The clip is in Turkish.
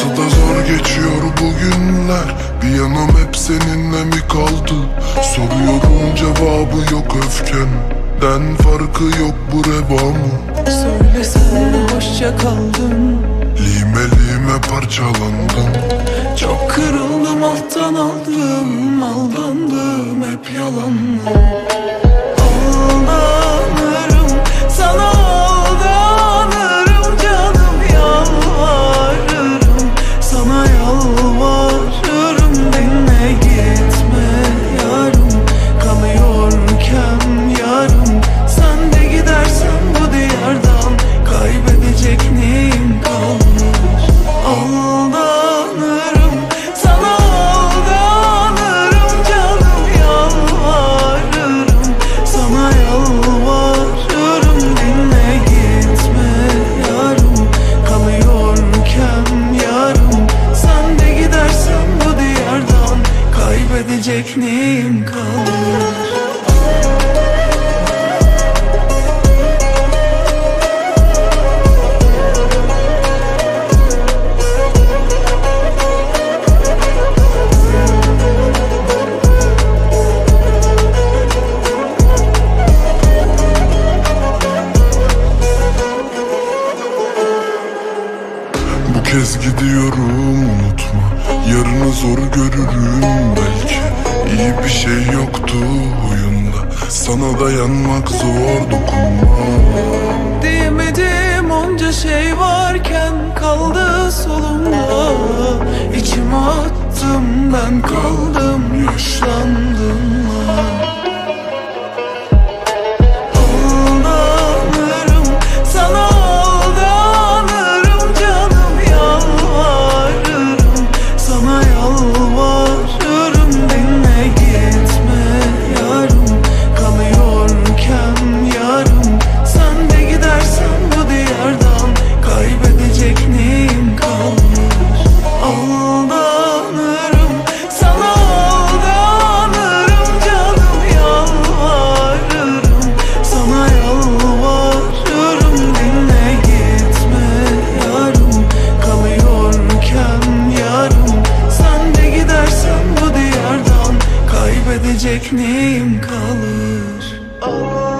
Nasıl da zor geçiyor bu günler. Bir yanım hep seninle mi kaldı? Soruyorum cevabı yok öfkenden. Farkı yok bu reva mı? Söylesene hoşça kaldın. Lime lime parçalandım. Çok kırıldım alttan aldım Aldandım hep yalanla Kaybedecek neyim Bu kez gidiyorum unutma Yarını zor görürüm belki. İyi bir şey yoktu oyunda. Sana dayanmak zor dokunma Diyemedim onca şey varken kaldı solumda. İçime attım ben kaldım yaşlandım kalır. Aldanırım